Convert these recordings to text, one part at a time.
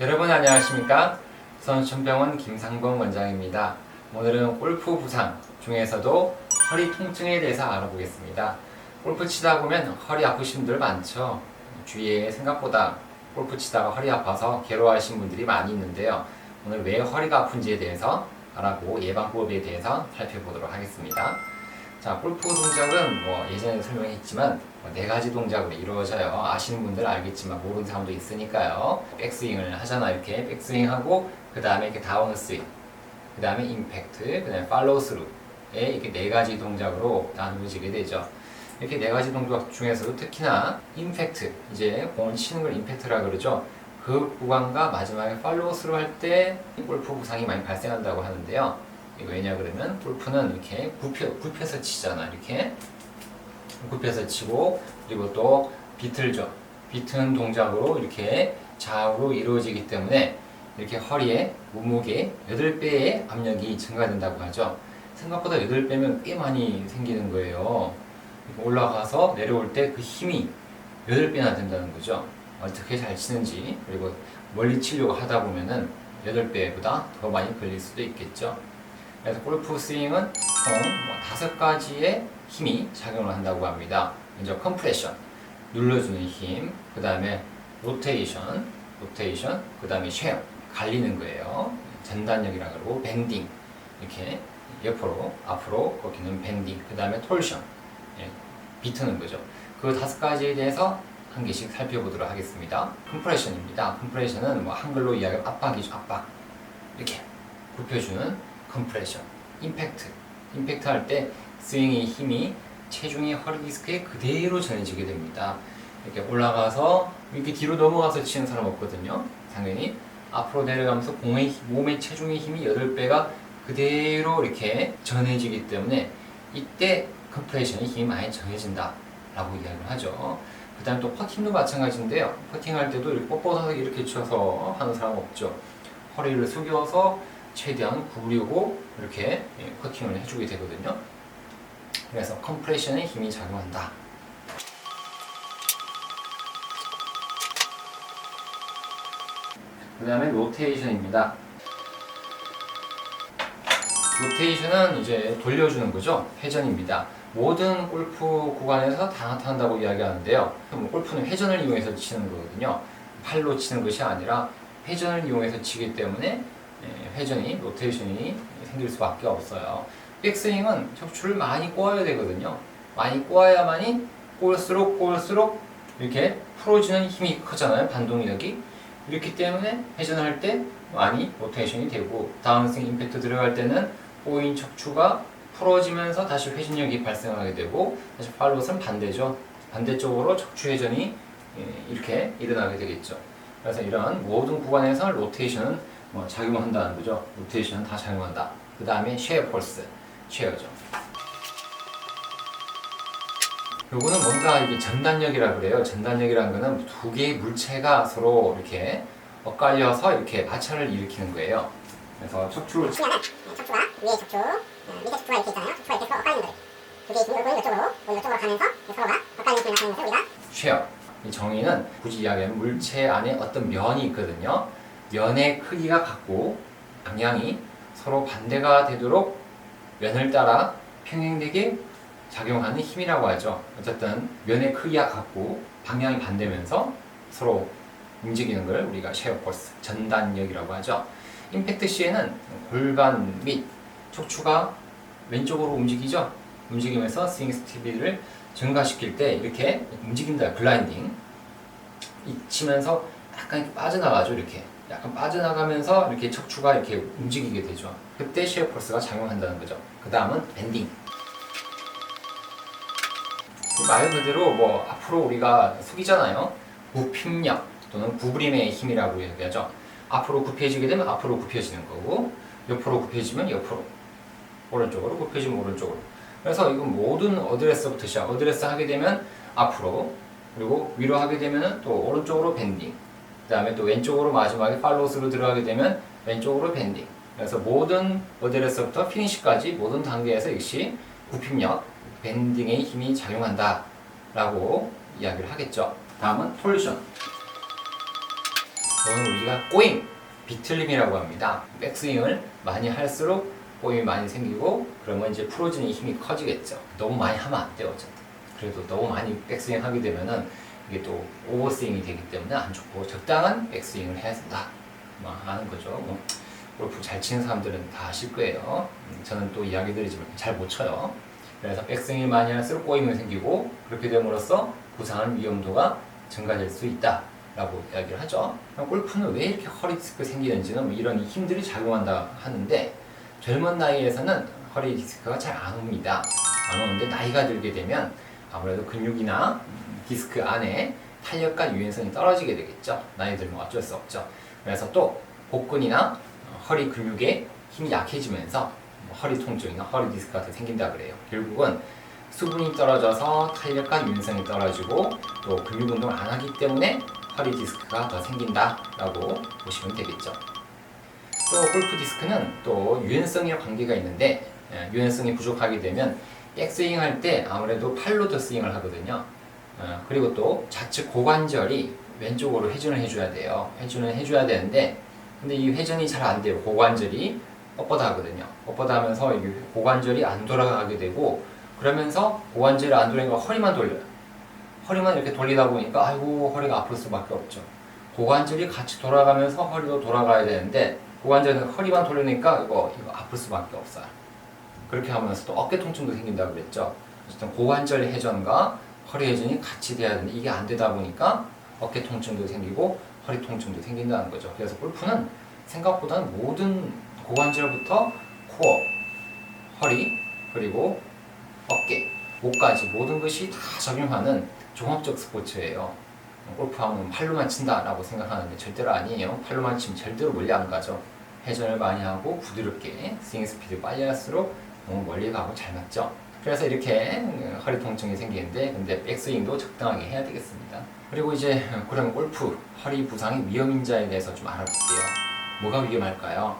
여러분 안녕하십니까? 선천병원 김상범 원장입니다. 오늘은 골프 부상 중에서도 허리 통증에 대해서 알아보겠습니다. 골프 치다 보면 허리 아프신 분들 많죠. 주위에 생각보다 골프 치다가 허리 아파서 괴로워하시는 분들이 많이 있는데요. 오늘 왜 허리가 아픈지에 대해서 알아보고 예방법에 대해서 살펴보도록 하겠습니다. 자, 골프 동작은 뭐 예전에 설명했지만 뭐네 가지 동작으로 이루어져요. 아시는 분들은 알겠지만 모르는 사람도 있으니까요. 백스윙을 하잖아 이렇게 백스윙하고 그 다음에 이렇게 다운 스윙, 그 다음에 임팩트, 그 다음에 팔로우 스루에 이렇게 네 가지 동작으로 나누어지게 되죠. 이렇게 네 가지 동작 중에서도 특히나 임팩트, 이제 공을 치는 걸 임팩트라 그러죠. 그 구간과 마지막에 팔로우 스루 할 때 골프 부상이 많이 발생한다고 하는데요. 왜냐 그러면 골프는 이렇게 굽혀, 굽혀서 치잖아 이렇게. 굽혀서 치고 그리고 또 비틀죠 비트는 동작으로 이렇게 좌우로 이루어지기 때문에 이렇게 허리에 몸무게 8배의 압력이 증가된다고 하죠. 생각보다 8배면 꽤 많이 생기는 거예요. 이렇게 올라가서 내려올 때 그 힘이 8배나 된다는 거죠. 어떻게 잘 치는지 그리고 멀리 치려고 하다 보면은 8배보다 더 많이 걸릴 수도 있겠죠 그래서 골프 스윙은 총뭐 다섯 가지의 힘이 작용을 한다고 합니다. 먼저 컴프레션, 눌러주는 힘, 그 다음에 로테이션, 로테이션, 그 다음에 쉐어, 갈리는 거예요. 전단력이라 그러고 밴딩, 이렇게 옆으로, 앞으로 꺾이는 밴딩, 그 다음에 톨션, 예, 비트는 거죠. 그 다섯 가지에 대해서 한 개씩 살펴보도록 하겠습니다. 컴프레션입니다. 컴프레션은 뭐 한글로 이야기하면 압박이죠, 압박. 이렇게 굽혀주는 컴프레션, 임팩트. 임팩트 할 때 스윙의 힘이 체중이 허리 디스크에 그대로 전해지게 됩니다. 이렇게 올라가서 이렇게 뒤로 넘어가서 치는 사람 없거든요. 당연히 앞으로 내려가면서 공의 몸의 체중의 힘이 8배가 그대로 이렇게 전해지기 때문에 이때 컴프레션의 힘이 많이 전해진다 라고 이야기를 하죠. 그 다음에 또 퍼팅도 마찬가지인데요. 퍼팅할 때도 이렇게 뻣뻣하게 이렇게 쳐서 하는 사람 없죠. 허리를 숙여서 최대한 구부리고 이렇게 예, 커팅을 해주게 되거든요. 그래서 컴프레션에 힘이 작용한다. 그 다음에 로테이션입니다. 로테이션은 이제 돌려주는 거죠. 회전입니다. 모든 골프 구간에서 다 나타난다고 이야기하는데요. 뭐 골프는 회전을 이용해서 치는 거거든요. 팔로 치는 것이 아니라 회전을 이용해서 치기 때문에 예, 회전이, 로테이션이 생길 수밖에 없어요. 백스윙은 척추를 많이 꼬아야 되거든요. 많이 꼬아야만이 꼬을수록 꼬을수록 이렇게 풀어지는 힘이 크잖아요. 반동력이. 이렇기 때문에 회전을 할 때 많이 로테이션이 되고 다운스윙 임팩트 들어갈 때는 꼬인 척추가 풀어지면서 다시 회전력이 발생하게 되고 다시 팔로우는 반대죠. 반대쪽으로 척추 회전이 예, 이렇게 일어나게 되겠죠. 그래서 이런 모든 구간에서 로테이션은 뭐 작용한다는 거죠. 로테이션은 다 작용한다. 그 다음에 쉐어 폴스, 쉐어죠. 요거는 뭔가 이게 전단력이라 그래요. 전단력이라는 거는 두 개의 물체가 서로 이렇게 엇갈려서 이렇게 마찰을 일으키는 거예요. 그래서 척추를 치면은 척추가 위에 척추, 어, 밑에 척추가 이렇게 있잖아요. 척추가 이렇게 서로 엇갈리는 거예요. 그게 지금 이쪽으로, 이쪽으로, 이쪽으로 가면서 서로가 엇갈리는 힘이 나타나는 것을 우리가 쉐어. 이 정의는 굳이 이야기하면 물체 안에 어떤 면이 있거든요. 면의 크기가 같고 방향이 서로 반대가 되도록 면을 따라 평행되게 작용하는 힘이라고 하죠. 어쨌든 면의 크기가 같고 방향이 반대면서 서로 움직이는 걸 우리가 쉐어 포스, 전단력이라고 하죠. 임팩트 시에는 골반 및 척추가 왼쪽으로 움직이죠. 움직이면서 스윙 스피드를 증가시킬 때 이렇게 움직인다. 글라인딩. 이 치면서 약간 이렇게 빠져나가죠. 이렇게. 약간 빠져나가면서 이렇게 척추가 이렇게 움직이게 되죠. 그때 시어 포스가 작용한다는 거죠. 그 다음은 밴딩. 이말 그대로 뭐 앞으로 우리가 숙이잖아요. 굽힘력 또는 구부림의 힘이라고 얘기하죠. 앞으로 굽혀지게 되면 앞으로 굽혀지는 거고 옆으로 굽혀지면 옆으로 오른쪽으로 굽혀지면 오른쪽으로 그래서 이건 모든 어드레스부터 시작. 어드레스 하게 되면 앞으로 그리고 위로 하게 되면 또 오른쪽으로 밴딩. 그 다음에 또 왼쪽으로 마지막에 팔로스로 들어가게 되면 왼쪽으로 밴딩. 그래서 모든 어드레스부터 피니시까지 모든 단계에서 역시 굽힘력 밴딩의 힘이 작용한다 라고 이야기를 하겠죠. 다음은 톨션. 이거는 우리가 꼬임, 비틀림이라고 합니다. 백스윙을 많이 할수록 꼬임이 많이 생기고 그러면 이제 풀어지는 힘이 커지겠죠. 너무 많이 하면 안 돼요. 어쨌든. 그래도 너무 많이 백스윙 하게 되면은 이게 또 오버스윙이 되기 때문에 안 좋고 적당한 백스윙을 해야 된다. 뭐 하는 거죠. 뭐 골프 잘 치는 사람들은 다 아실 거예요. 음, 저는 또 이야기 드리지만 잘 못 쳐요. 그래서 백스윙이 많이 할수록 꼬임이 생기고 그렇게 됨으로써 부상할 위험도가 증가될 수 있다 라고 이야기를 하죠. 골프는 왜 이렇게 허리 디스크 생기는지는 뭐 이런 힘들이 작용한다 하는데 젊은 나이에서는 허리 디스크가 잘 안 옵니다. 안 오는데 나이가 들게 되면 아무래도 근육이나 음, 디스크 안에 탄력과 유연성이 떨어지게 되겠죠. 나이 들면 어쩔 수 없죠. 그래서 또 복근이나 어, 허리 근육에 힘이 약해지면서 뭐 허리 통증이나 허리 디스크 같은 게 생긴다 그래요. 결국은 수분이 떨어져서 탄력과 유연성이 떨어지고 또 근육 운동을 안 하기 때문에 허리 디스크가 더 생긴다라고 보시면 되겠죠. 또 골프 디스크는 또 유연성에 관계가 있는데 예, 유연성이 부족하게 되면 백스윙 할 때 아무래도 팔로 더 스윙을 하거든요. 어, 그리고 또 좌측 고관절이 왼쪽으로 회전을 해줘야 돼요. 회전을 해줘야 되는데 근데 이 회전이 잘 안 돼요. 고관절이 뻣뻣하거든요. 뻣뻣하면서 이 고관절이 안 돌아가게 되고 그러면서 고관절이 안 돌리니까 허리만 돌려요. 허리만 이렇게 돌리다 보니까 아이고 허리가 아플 수밖에 없죠. 고관절이 같이 돌아가면서 허리도 돌아가야 되는데 고관절은 허리만 돌리니까 이거 이거 아플 수밖에 없어요. 그렇게 하면서 또 어깨 통증도 생긴다고 그랬죠. 어쨌든 고관절 회전과 허리 회전이 같이 돼야 되는데 이게 안 되다 보니까 어깨 통증도 생기고 허리 통증도 생긴다는 거죠. 그래서 골프는 생각보다는 모든 고관절부터 코어, 허리, 그리고 어깨, 목까지 모든 것이 다 적용하는 종합적 스포츠예요. 골프하면 팔로만 친다라고 생각하는데 절대로 아니에요. 팔로만 치면 절대로 멀리 안 가죠. 회전을 많이 하고 부드럽게 스윙 스피드 빨리 할수록 너무 멀리 가고 잘 맞죠. 그래서 이렇게 허리 통증이 생기는데 근데 백스윙도 적당하게 해야 되겠습니다. 그리고 이제 그럼 골프 허리 부상의 위험 인자에 대해서 좀 알아볼게요. 뭐가 위험할까요?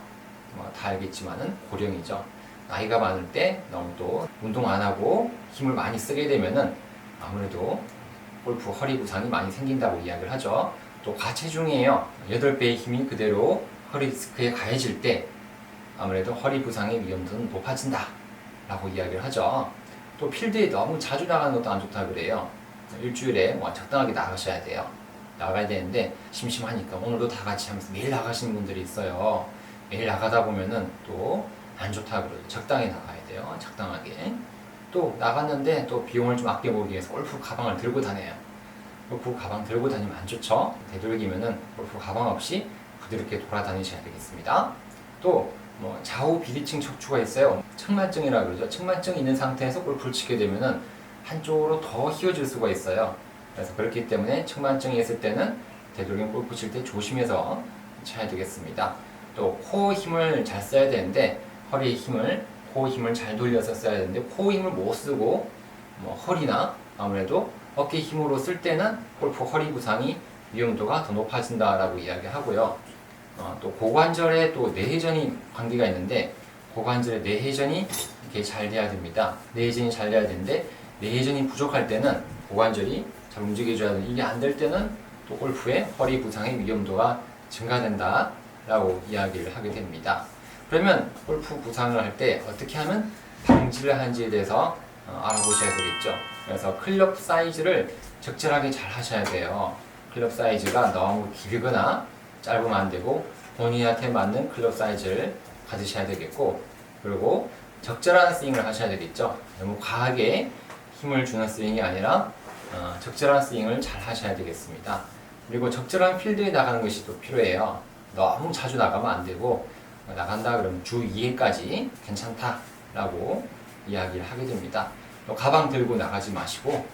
뭐 다 알겠지만은 고령이죠. 나이가 많을 때 너무 또 운동 안 하고 힘을 많이 쓰게 되면은 아무래도 골프 허리 부상이 많이 생긴다고 이야기를 하죠. 또 과체중이에요. 8배의 힘이 그대로 허리 디스크에 가해질 때 아무래도 허리 부상의 위험도는 높아진다 라고 이야기를 하죠. 또 필드에 너무 자주 나가는 것도 안 좋다 그래요. 일주일에 뭐 적당하게 나가셔야 돼요. 나가야 되는데 심심하니까 오늘도 다 같이 하면서 매일 나가시는 분들이 있어요. 매일 나가다 보면은 또 안 좋다 그러죠. 적당히 나가야 돼요. 적당하게. 또 나갔는데 또 비용을 좀 아껴보기 위해서 골프 가방을 들고 다녀요. 골프 가방 들고 다니면 안 좋죠. 되도록이면은 골프 가방 없이 부드럽게 돌아다니셔야 되겠습니다. 또 뭐 좌우 비대칭 척추가 있어요. 측만증이라 그러죠. 측만증이 있는 상태에서 골프를 치게 되면은 한쪽으로 더 휘어질 수가 있어요. 그래서 그렇기 때문에 측만증이 있을 때는 되도록이면 골프 칠 때 조심해서 쳐야 되겠습니다. 또 코 힘을 잘 써야 되는데 허리 힘을 코 힘을 잘 돌려서 써야 되는데 코 힘을 못 쓰고 뭐 허리나 아무래도 어깨 힘으로 쓸 때는 골프 허리 부상이 위험도가 더 높아진다라고 이야기하고요. 어, 또 고관절에 또 뇌회전이 관계가 있는데 고관절의 뇌회전이 이렇게 잘 돼야 됩니다. 뇌회전이 잘 돼야 되는데 뇌회전이 부족할 때는 고관절이 잘 움직여줘야 되는데 이게 안 될 때는 또 골프의 허리 부상의 위험도가 증가된다라고 이야기를 하게 됩니다. 그러면 골프 부상을 할 때 어떻게 하면 방지를 하는지에 대해서 어, 알아보셔야 되겠죠. 그래서 클럽 사이즈를 적절하게 잘 하셔야 돼요. 클럽 사이즈가 너무 길거나 짧으면 안 되고 본인한테 맞는 클럽 사이즈를 가지셔야 되겠고 그리고 적절한 스윙을 하셔야 되겠죠. 너무 과하게 힘을 주는 스윙이 아니라 어, 적절한 스윙을 잘 하셔야 되겠습니다. 그리고 적절한 필드에 나가는 것이 또 필요해요. 너무 자주 나가면 안 되고 어, 나간다 그러면 주 2회까지 괜찮다라고 이야기를 하게 됩니다. 또 가방 들고 나가지 마시고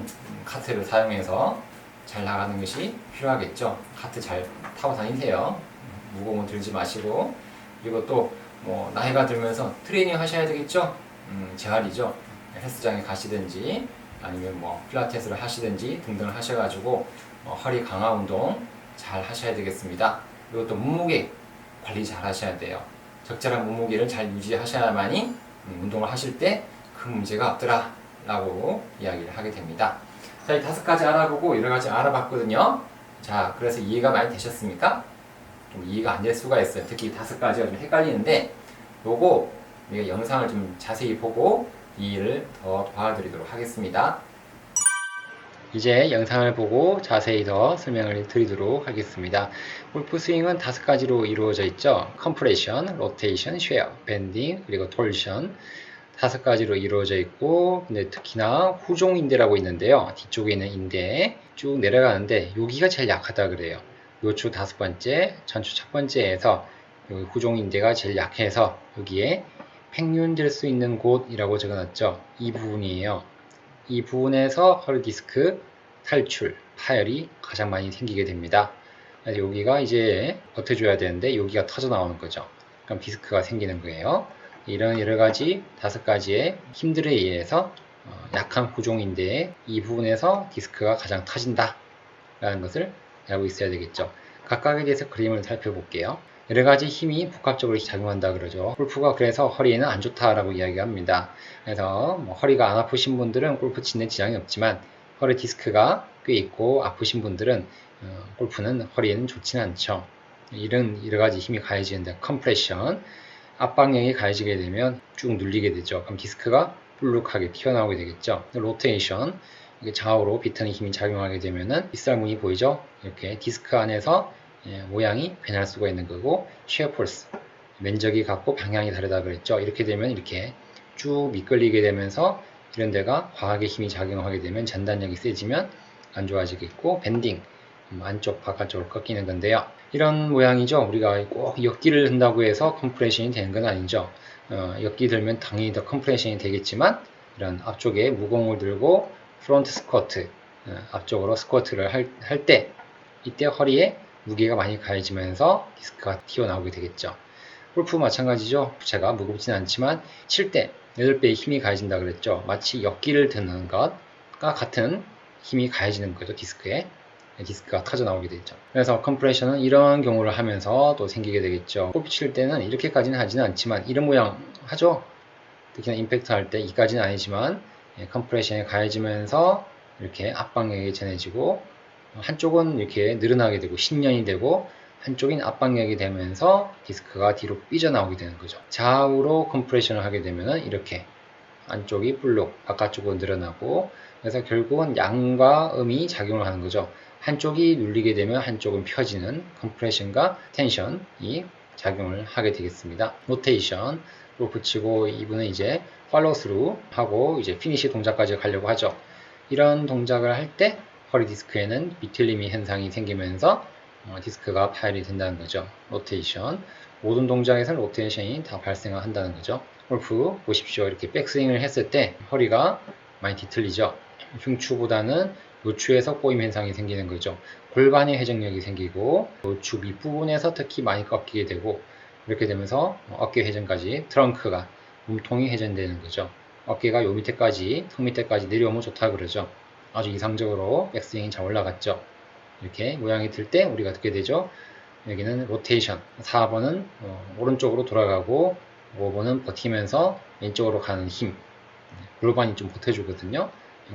음, 카트를 사용해서 잘 나가는 것이 필요하겠죠. 카트 잘 타고 다니세요. 음, 무거운 거 들지 마시고 그리고 또 뭐 나이가 들면서 트레이닝 하셔야 되겠죠. 음, 재활이죠. 헬스장에 가시든지 아니면 뭐 필라테스를 하시든지 등등을 하셔가지고 어, 허리 강화 운동 잘 하셔야 되겠습니다. 그리고 또 몸무게 관리 잘 하셔야 돼요. 적절한 몸무게를 잘 유지하셔야만이 음, 운동을 하실 때큰 문제가 없더라 라고 이야기를 하게 됩니다. 자, 이 다섯 가지 알아보고 여러 가지 알아봤거든요. 자, 그래서 이해가 많이 되셨습니까? 좀 이해가 안 될 수가 있어요. 특히 다섯 가지가 좀 헷갈리는데, 요거 우리가 영상을 좀 자세히 보고 이해를 더 도와드리도록 하겠습니다. 이제 영상을 보고 자세히 더 설명을 드리도록 하겠습니다. 골프 스윙은 다섯 가지로 이루어져 있죠. 컴프레션, 로테이션, 쉐어, 밴딩, 그리고 톨션 다섯 가지로 이루어져 있고 근데 특히나 후종 인대라고 있는데요. 뒤쪽에 있는 인대 쭉 내려가는데 여기가 제일 약하다 그래요. 요추 다섯 번째, 전추 첫 번째에서 여기 후종 인대가 제일 약해서 여기에 팽윤될 수 있는 곳이라고 적어놨죠. 이 부분이에요. 이 부분에서 허리 디스크 탈출, 파열이 가장 많이 생기게 됩니다. 여기가 이제 버텨줘야 되는데 여기가 터져 나오는 거죠. 그럼 디스크가 생기는 거예요. 이런 여러 가지 다섯 가지의 힘들에 의해서 어, 약한 구종인데 이 부분에서 디스크가 가장 터진다 라는 것을 알고 있어야 되겠죠. 각각에 대해서 그림을 살펴볼게요. 여러 가지 힘이 복합적으로 작용한다 그러죠. 골프가 그래서 허리에는 안 좋다라고 이야기합니다. 그래서 뭐 허리가 안 아프신 분들은 골프 치는 지장이 없지만 허리 디스크가 꽤 있고 아프신 분들은 어, 골프는 허리에는 좋지는 않죠. 이런 여러 가지 힘이 가해지는데 컴프레션 압박력이 가해지게 되면 쭉 눌리게 되죠. 그럼 디스크가 불룩하게 튀어나오게 되겠죠. 로테이션 이게 좌우로 비트는 힘이 작용하게 되면은 빗살무늬 보이죠? 이렇게 디스크 안에서 예, 모양이 변할 수가 있는 거고 shear force 면적이 같고 방향이 다르다 그랬죠. 이렇게 되면 이렇게 쭉 미끌리게 되면서 이런 데가 과하게 힘이 작용하게 되면 전단력이 세지면 안 좋아지겠고 밴딩 음, 안쪽 바깥쪽으로 꺾이는 건데요. 이런 모양이죠. 우리가 꼭 역기를 든다고 해서 컴프레션이 되는 건 아니죠. 어, 역기 들면 당연히 더 컴프레션이 되겠지만 이런 앞쪽에 무공을 들고 프론트 스쿼트 어, 앞쪽으로 스쿼트를 할 때 이때 허리에 무게가 많이 가해지면서 디스크가 튀어나오게 되겠죠. 골프 마찬가지죠. 제가 무겁진 않지만 칠 때 8배의 힘이 가해진다 그랬죠. 마치 역기를 드는 것과 같은 힘이 가해지는 거죠. 디스크에. 디스크가 터져 나오게 되죠. 그래서 컴프레션은 이런 경우를 하면서 또 생기게 되겠죠. 골프 칠 때는 이렇게까지는 하지는 않지만 이런 모양 하죠. 특히나 임팩트 할 때 이까지는 아니지만 예, 컴프레션이 가해지면서 이렇게 압박력이 전해지고 한쪽은 이렇게 늘어나게 되고 신년이 되고 한쪽인 압박력이 되면서 디스크가 뒤로 삐져나오게 되는 거죠. 좌우로 컴프레션을 하게 되면 이렇게 안쪽이 불룩, 바깥쪽으로 늘어나고 그래서 결국은 양과 음이 작용을 하는 거죠. 한쪽이 눌리게 되면 한쪽은 펴지는 컴프레션과 텐션이 작용을 하게 되겠습니다. 로테이션 로 붙이고 이분은 이제 팔로우 스루 하고 이제 피니시 동작까지 가려고 하죠. 이런 동작을 할 때 허리 디스크에는 비틀림이 현상이 생기면서 어, 디스크가 파열이 된다는 거죠. 로테이션 모든 동작에서 로테이션이 다 발생한다는 거죠. 골프 보십시오. 이렇게 백스윙을 했을 때 허리가 많이 뒤틀리죠. 흉추보다는 요추에서 꼬임 현상이 생기는 거죠. 골반의 회전력이 생기고 요추 밑부분에서 특히 많이 꺾이게 되고 이렇게 되면서 어깨 회전까지 트렁크가 몸통이 회전되는 거죠. 어깨가 요 밑에까지 턱 밑에까지 내려오면 좋다 그러죠. 아주 이상적으로 백스윙이 잘 올라갔죠. 이렇게 모양이 들 때 우리가 어떻게 되죠? 여기는 로테이션 4번은 어, 오른쪽으로 돌아가고 5번은 버티면서 왼쪽으로 가는 힘 골반이 좀 버텨주거든요.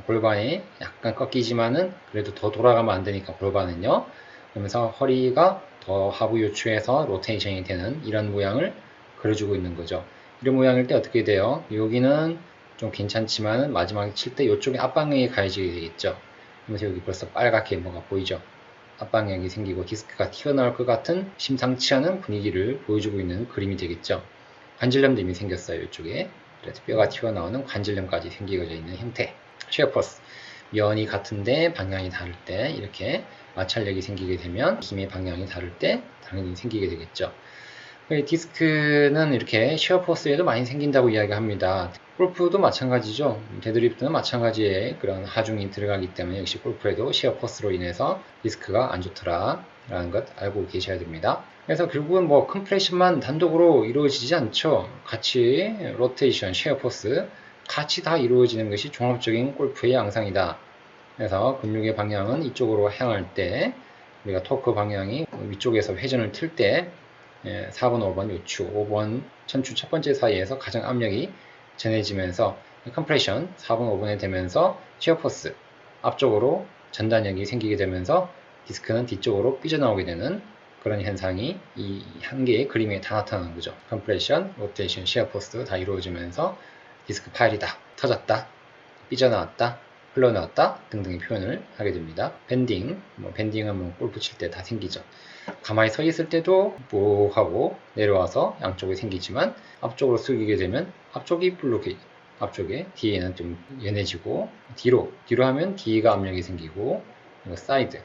골반이 약간 꺾이지만은 그래도 더 돌아가면 안 되니까 골반은요. 그러면서 허리가 더 하부 요추에서 로테이션이 되는 이런 모양을 그려주고 있는 거죠. 이런 모양일 때 어떻게 돼요? 여기는 좀 괜찮지만 마지막에 칠 때 이쪽에 압박력이 가해지게 되겠죠. 그래서 여기 벌써 빨갛게 뭐가 보이죠. 압박력이 생기고 디스크가 튀어나올 것 같은 심상치 않은 분위기를 보여주고 있는 그림이 되겠죠. 관절염도 이미 생겼어요. 이쪽에. 그래서 뼈가 튀어나오는 관절염까지 생기게 있는 형태. 쉐어퍼스. 면이 같은데 방향이 다를 때 이렇게 마찰력이 생기게 되면 힘의 방향이 다를 때 당연히 생기게 되겠죠. 디스크는 이렇게 쉐어포스에도 많이 생긴다고 이야기합니다. 골프도 마찬가지죠. 데드리프트는 마찬가지의 그런 하중이 들어가기 때문에 역시 골프에도 쉐어포스로 인해서 디스크가 안 좋더라 라는 것 알고 계셔야 됩니다. 그래서 결국은 뭐 컴프레션만 단독으로 이루어지지 않죠. 같이 로테이션, 쉐어포스 같이 다 이루어지는 것이 종합적인 골프의 양상이다. 그래서 근육의 방향은 이쪽으로 향할 때 우리가 토크 방향이 위쪽에서 회전을 틀 때 4번, 5번 요추, 5번 천추 첫 번째 사이에서 가장 압력이 전해지면서 컴프레션 4번, 5번에 되면서 치어포스 앞쪽으로 전단력이 생기게 되면서 디스크는 뒤쪽으로 삐져나오게 되는 그런 현상이 이 한 개의 그림에 다 나타나는 거죠. 컴프레션, 로테이션, 시어 포스트 다 이루어지면서 디스크 파일이 다 터졌다, 삐져나왔다, 흘러나왔다 등등의 표현을 하게 됩니다. 밴딩, 뭐 밴딩은 뭐 골프 칠 때 다 생기죠. 가만히 서 있을 때도 뭐 하고 내려와서 양쪽에 생기지만 앞쪽으로 숙이게 되면 앞쪽이 블록이 앞쪽에 뒤에는 좀 연해지고 뒤로 뒤로 하면 뒤가 압력이 생기고 사이드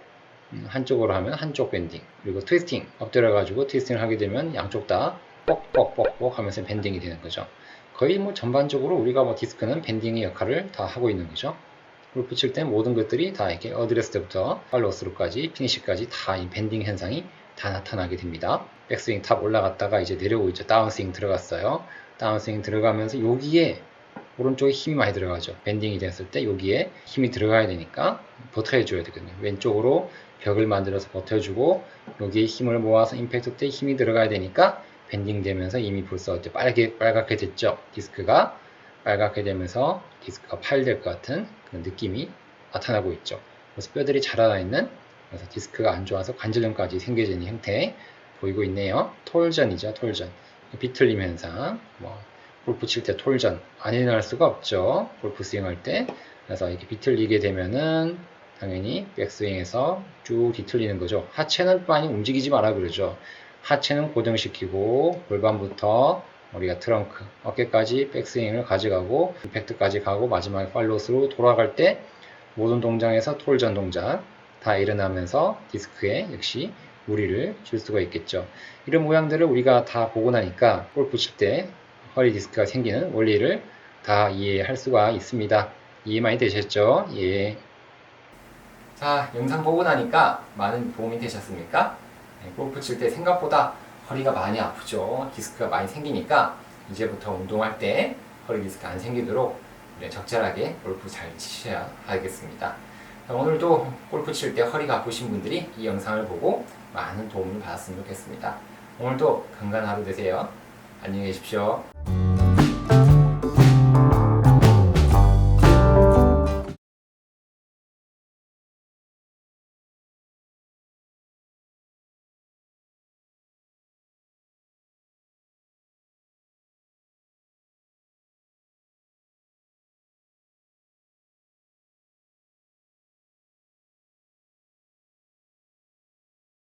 음, 한쪽으로 하면 한쪽 밴딩 그리고 트위스팅 엎드려 가지고 트위스팅을 하게 되면 양쪽 다 뻑뻑뻑뻑 하면서 밴딩이 되는 거죠. 거의 뭐 전반적으로 우리가 뭐 디스크는 밴딩의 역할을 다 하고 있는 거죠. 골프 칠 때 모든 것들이 다 이렇게 어드레스 때부터 팔로우스루까지 피니시까지 다 이 밴딩 현상이 다 나타나게 됩니다. 백스윙 탑 올라갔다가 이제 내려오고 있죠. 다운스윙 들어갔어요. 다운스윙 들어가면서 여기에 오른쪽에 힘이 많이 들어가죠. 밴딩이 됐을 때 여기에 힘이 들어가야 되니까 버텨줘야 되거든요. 왼쪽으로 벽을 만들어서 버텨주고 여기에 힘을 모아서 임팩트 때 힘이 들어가야 되니까 밴딩 되면서 이미 벌써 빨개, 빨갛게 됐죠. 디스크가 빨갛게 되면서 디스크가 파일될 것 같은 그런 느낌이 나타나고 있죠. 그래서 뼈들이 자라나 있는 그래서 디스크가 안 좋아서 관절염까지 생겨지는 형태 보이고 있네요. 톨전이죠, 톨전. 비틀림 현상. 뭐 골프 칠 때 톨전 안 일어날 수가 없죠. 골프 스윙할 때. 그래서 이렇게 비틀리게 되면은 당연히 백스윙에서 쭉 뒤틀리는 거죠. 하체는 많이 움직이지 마라 그러죠. 하체는 고정시키고 골반부터 우리가 트렁크, 어깨까지 백스윙을 가져가고 임팩트까지 가고 마지막에 팔로스로 돌아갈 때 모든 동작에서 톨전 동작 다 일어나면서 디스크에 역시 무리를 줄 수가 있겠죠. 이런 모양들을 우리가 다 보고 나니까 골프 칠 때 허리 디스크가 생기는 원리를 다 이해할 수가 있습니다. 이해 많이 되셨죠? 예. 자, 영상 보고 나니까 많은 도움이 되셨습니까? 네, 골프 칠 때 생각보다 허리가 많이 아프죠. 디스크가 많이 생기니까 이제부터 운동할 때 허리 디스크 안 생기도록 네, 적절하게 골프 잘 치셔야 하겠습니다. 자, 오늘도 골프 칠 때 허리가 아프신 분들이 이 영상을 보고 많은 도움을 받았으면 좋겠습니다. 오늘도 건강한 하루 되세요. 안녕히 계십시오.